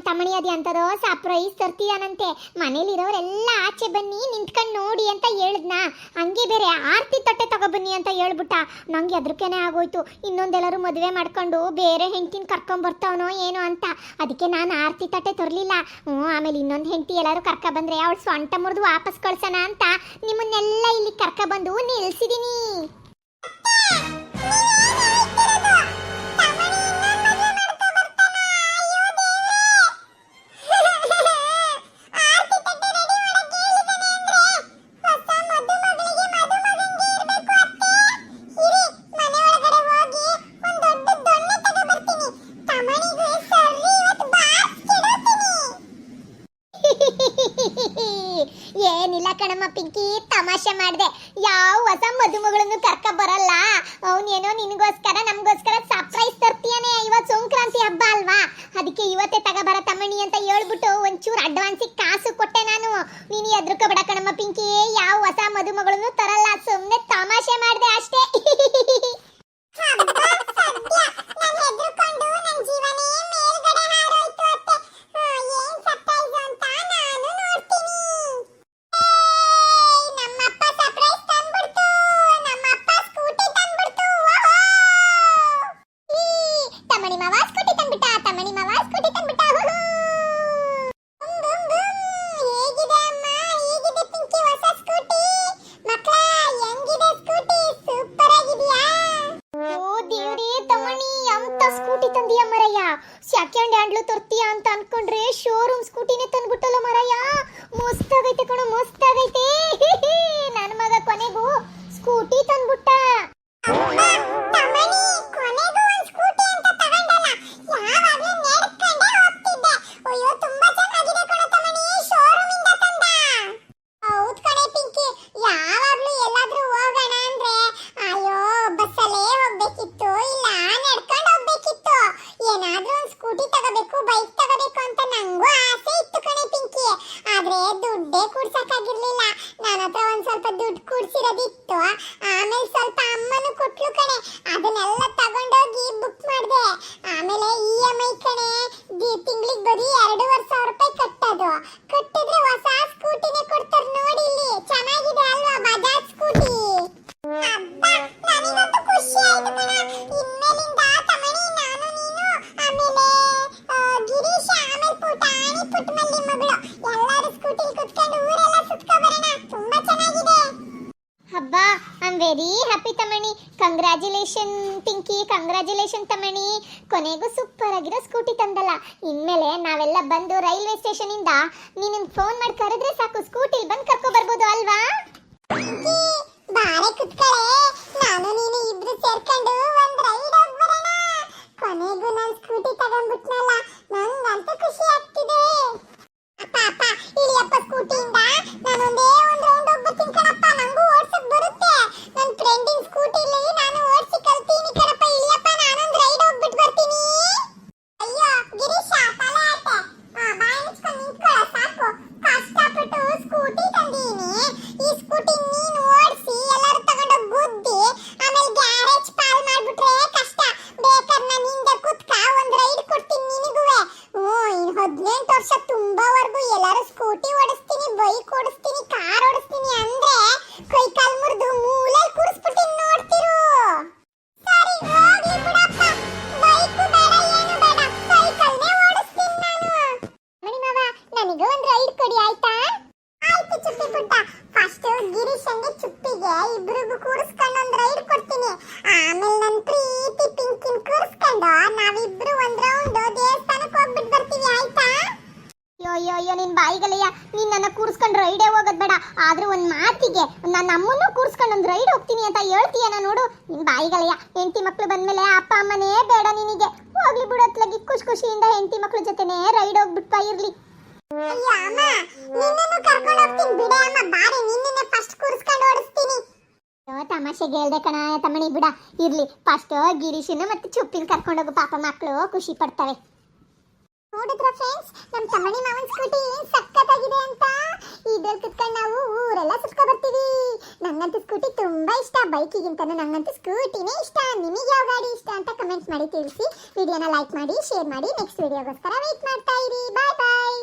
ತಮಣಿ ಅದಿ ಅಂತದೋ ಸರ್ಪ್ರೈಸ್ ತರ್ತೀಯಾನಂತೆ ಮನೇಲಿರೋರೆಲ್ಲ ಆಚೆ ಬನ್ನಿ ನಿಂತ್ಕೊಂಡು ನೋಡಿ ಅಂತ ಹೇಳಿದ್ನ. ಹಂಗೆ ಬೇರೆ ಆರ್ತಿ ತಟ್ಟೆ ತಗೊಬನ್ನಿ ಅಂತ ಹೇಳ್ಬಿಟ್ಟ. ನಂಗೆ ಅದ್ರಕ್ಕೇನೆ ಆಗೋಯ್ತು. ಇನ್ನೊಂದೆಲ್ಲರೂ ಮದುವೆ ಮಾಡ್ಕೊಂಡು ಬೇರೆ ಹೆಂಡ್ತಿನ ಕರ್ಕೊಂಬರ್ತಾವನೋ ಏನೋ ಅಂತ. ಅದಕ್ಕೆ ನಾನು ಆರ್ತಿ ತಟ್ಟೆ ತರಲಿಲ್ಲ. ಹ್ಞೂ, ಆಮೇಲೆ ಇನ್ನೊಂದು ಹೆಂಡ್ತಿ ಎಲ್ಲರೂ ಕರ್ಕ ಬಂದ್ರೆ ಅವಳು ಸೊಂಟ ಮುರಿದು ವಾಪಸ್ ಕಳ್ಸೋಣ ಅಂತ. ನಿಮ್ಮನ್ನೆಲ್ಲ ಇಲ್ಲಿ ಕರ್ಕ ಬಂದು ನಿಲ್ಸಿದೀನಿ. ಏನಿಲ್ಲ ಕಣಮ್ಮ, ಪಿಂಕಿ ತಮಾಷೆ ಮಾಡಿದೆ. ಯಾವ ಹೊಸ ಮದುಮಗಳನ್ನು ಕರ್ಕ ಬರಲ್ಲ. ಅವನೇನೋ ನಿನಗೋಸ್ಕರ, ನಮಗೋಸ್ಕರ ಸರ್ಪ್ರೈಸ್ ತರ್ತೀಯಾನೆ ಇವತ್ತು ಸಂಕ್ರಾಂತಿ ಹಬ್ಬ ಅಲ್ವಾ? ಅದಕ್ಕೆ ಇವತ್ತೇ ತಗೋಬರ ತಮ್ಮಣಿ ಅಂತ ಹೇಳ್ಬಿಟ್ಟು ಒಂಚೂರು ಅಡ್ವಾನ್ಸಿಗೆ ಕಾಸು ಕೊಟ್ಟೆ ನಾನು. ನೀನು ಎದ್ರಕೋಬೇಡ ಕಣಮ್ಮ, ಪಿಂಕಿ. ಯಾವ ಹೊಸ ಮದುಮಗಳನ್ನು ತರಲ್ಲ ಸುಮ್ಮನೆ ತಮಾಷೆ ಮಾಡಿದೆ ಸೆಕೆಂಡ್ ಅಂತ ಅನ್ಕೊಂಡ್ರೆ ಶೋರೂಮ್ ಸ್ಕೂಟಿನೇ ತಂದ್ಬಿಟ್ಟಲ್ಲ ಮರಯ್ಯ. ಮಸ್ತಾಗೈತೆ ಕಣೋ, ಮಸ್ತಾಗೈತೆ. ನನ್ನ ಮಗ ಕೊನೆಗೂ ಸ್ಕೂಟಿ ತಂದ್ಬಿಟ್ಟ. ಹೌದ್ ಕಣೆ ಪಿಂಕಿ ಯಾವಾಗ್ಲೂ ಎಲ್ಲಾದ್ರೂ ಹೋಗೋಣ ಅಂದ್ರೆ ಅಯ್ಯೋ ಬಸ್ಸಲ್ಲೇ ಹೋಗ್ಬೇಕಿತ್ತು ಇಲ್ಲ ನಡ್ಕೊಂಡು ಹೋಗ್ಬೇಕಿತ್ತು ಏನಾದ್ರೂ ಒಂದ್ ಸ್ಕೂಟಿ ತಗೋಬೇಕು ಬೈಕ್ ತಗೋಬೇಕು ಅಂತ ನಂಗೂ ಆಸೆ ಇತ್ತು ಕಣೆ ಪಿಂಕಿ. ಆದ್ರೆ ದುಡ್ಡೇ ಕೂಡ್ಸಕ್ಕಾಗಿರ್ಲಿಲ್ಲ. ನನ್ನ ಹತ್ರ ಒಂದ್ ಸ್ವಲ್ಪ ದುಡ್ಡು ಕೂಡ್ಸಿರೋದಿತ್ತು. ಆಮೇಲೆ ಸ್ವಲ್ಪ ಅಮ್ಮನು ಕೊಟ್ಲು ಕಣೆ. ಅದನ್ನೆಲ್ಲ ತಗೊಂಡೋಗಿ ಬುಕ್ ಮಾಡಿದೆ. ಆಮೇಲೆ ಇ ಎಂ ಐ ಕಣೆ. ತಿಂಗಳಿಗೆ ಬರೀ ಎರಡೂವರೆ ಕಂಗ್ರ್ಯಾಚುಲೇಷನ್ ಪಿಂಕಿ ಕಂಗ್ರ್ಯಾಚುಲೇಷನ್ ತಮಣಿ ಕೊನೆಗೂ ಸೂಪರ್ ಆಗಿರೋ ಸ್ಕೂಟಿ ತಂದಲ್ಲ. ಇನ್ಮೇಲೆ ನಾವೆಲ್ಲ ಬಂದು ರೈಲ್ವೆ ಸ್ಟೇಷನ್ ಇಂದ ನೀನು ಫೋನ್ ಮಾಡಿ ಕರೆದ್ರೆ ಸಾಕು ಸ್ಕೂಟಿಲಿ ಬಂದು ಕರ್ಕೊ ಬರ್ಬೋದು ಅಲ್ವಾ ಬಾರೆ ಕುತ್ಕಳೆ ನಾನು ನೀನು ಇಬ್ರು ಸೇರ್ಕೊಂಡು ಒಂದ್ ರೈಡ್ ಹೋಗ್ ಬರೋಣ ಕೊನೆಗೂ ನಾನು ಸ್ಕೂಟಿ ತಗೊಂಡ್ಬಿಟ್ನಲ್ಲ ನಂಗಂತೂ ಖುಷಿ ಆಗ್ತಿದೆ ಅಪ್ಪ ಅಪ್ಪ ಇಳಿಯಪ್ಪ ಸ್ಕೂಟಿಯಿಂದ ನಾನೊಂದೇ ಒಂದ್ ರೌಂಡ್ ಹೋಗ್ಬರ್ತೀನಿ ಕಣಪ್ಪ ನಂಗೂ ಓಡ್ಸಕ್ ಬರುತ್ತೆ ನನ್ ಫ್ರೆಂಡಿನ ಸ್ಕೂಟಿಲಿ ನಾನು ಓಡ್ಸಿ ಕಲ್ತೀನಿ ಕಣಪ್ಪ ಇಳಿಯಪ್ಪ ನಾನೊಂದ್ ರೈಡ್ ಹೋಗ್ಬಿಟ್ಟು ಬರ್ತೀನಿ ಅಯ್ಯೋ ಗಿರೀಶ ತಲೆ ಆಟೆ ಆ, ಬಾಯಿ ಮುಚ್ಕೊಂಡು ನಿಂತ್ಕೊಳ್ಳೋ ಸಾಕು ಕಷ್ಟಪಟ್ಟು ಸ್ಕೂಟಿ ತಂದೀನಿ. ಈ ಸ್ಕೂಟಿ ನೀನು ಓಡಿಸಿ ಎಲ್ಲರೂ ತಗೊಂಡು ಗುದ್ದಿ, ಆಮೇಲೆ ಗ್ಯಾರೇಜ್ ಪಾಲ್ ಮಾಡ್ಬಿಟ್ರೆ ಕಷ್ಟ. ಬೇಕಾದ್ರೆ ನಾನು ಹಿಂದೆ ಕುತ್ಕ, ಒಂದ್ ರೈಡ್ ಕೊಡ್ತೀನಿ ನಿನಗುವೆ. ಓ ಇನ್ನು ಹದಿನೆಂಟು ವರ್ಷ ತುಂಬಾವರೆಗೂ ಎಲ್ಲರೂ ಸ್ಕೂಟಿ ಪುಟ್ಟ ಫಸ್ಟ್ ಗಿರೀಶಂಗೆ ಚುಪ್ಪಿಗೆ ಇಬ್ರಿಗೂ ಕೂರಿಸ್ಕೊಂಡು ಒಂದು ರೈಡ್ ಕೊಡ್ತೀನಿ. ಆಮೇಲೆ ನನ್ನ ಪ್ರೀತಿ ಪಿಂಕಿನ್ ಕೂರಿಸ್ಕೊಂಡು ನಾವಿಬ್ರು ಒಂದು ರೌಂಡ್ ದೇವಸ್ಥಾನಕ್ಕೆ ಹೋಗ್ಬಿಟ್ಟು ಬರ್ತೀವಿ, ಆಯ್ತಾ? ಅಯ್ಯೋ ಅಯ್ಯೋ ಅಯ್ಯೋ, ನಿನ್ ಬಾಯಿಗಲಯ್ಯ ನೀನ್ ನನ್ನ ಕೂರಿಸ್ಕೊಂಡು ರೈಡೇ ಹೋಗೋದ್ ಬೇಡ. ಆದ್ರೆ ಒಂದ್ ಮಾತಿಗೆ ನನ್ನ ಅಮ್ಮನ್ನು ಕೂರಿಸ್ಕೊಂಡು ಒಂದು ರೈಡ್ ಹೋಗ್ತೀನಿ ಅಂತ ಹೇಳ್ತೀಯನ ನೋಡು. ನಿನ್ ಬಾಯಿಗಲಯ್ಯ ಹೆಂಡತಿ ಮಕ್ಳು ಬಂದ್ಮೇಲೆ ಅಪ್ಪ ಅಮ್ಮನೇ ಬೇಡ ನಿನಗೆ. ಹೋಗ್ಲಿ ಬಿಡತ್ಲಾಗಿ ಖುಷಿ ಖುಷಿಯಿಂದ ಹೆಂಡತಿ ಮಕ್ಳ ಜೊತೆನೆ ರೈಡ್ ಹೋಗ್ಬಿಟ್ಟ ಇರ್ಲಿ. ಅಯ್ಯ, ಅಮ್ಮ, ನಿನ್ನನ್ನು ಕರ್ಕೊಂಡು ಹೋಗ್ತೀನಿ ಬಿಡೆ ಅಮ್ಮ ಬಾರಿ ನಿನ್ನನ್ನೇ ಫಸ್ಟ್ ಕೂರಿಸ್ಕೊಂಡು ಓಡಿಸ್ತೀನಿ ತಮಾಷೆಗೆ ಹೇಳ್ದೆ ಕಣ, ತಮ್ಮಣಿ ಬಿಡ. ಇರ್ಲಿ ಫಸ್ಟ್ ಗಿರೀಶನ ಮತ್ತೆ ಚುಪ್ಪಿನ ಕರ್ಕೊಂಡೋಗು ಪಾಪ ಮಕ್ಕಳು ಖುಷಿ ಪಡ್ತವೆ. ನೋಡಿದ್ರ ಫ್ರೆಂಡ್ಸ್ ನಮ್ಮ ತಮ್ಮಣಿ ಮಾವನ್ ಸ್ಕೂಟಿ ಸಕ್ಕತ್ತಾಗಿದೆ ಅಂತ? ಇದ್ರಲ್ಲಿ ಕುತ್ಕೊಂಡು ನಾವು ಊರೆಲ್ಲ ಸುತ್ಕೊ ಬರ್ತೀವಿ. ನಂಗಂತೂ ಸ್ಕೂಟಿ ತುಂಬಾ ಇಷ್ಟ. ಬೈಕಿಗಿಂತನೂ ನಂಗಂತೂ ಸ್ಕೂಟಿನೇ ಇಷ್ಟ. ನಿಮಗೆ ಯಾವ ಗಾಡಿ ಇಷ್ಟ ಅಂತ ಕಮೆಂಟ್ ಮಾಡಿ ತಿಳಿಸಿ. ವಿಡಿಯೋನ ಲೈಕ್ ಮಾಡಿ ಶೇರ್ ಮಾಡಿ. ನೆಕ್ಸ್ಟ್ ವಿಡಿಯೋಗೋಸ್ಕರ ವೆಯ್ಟ್ ಮಾಡ್ತಾ ಇರಿ. ಬಾಯ್ ಬಾಯ್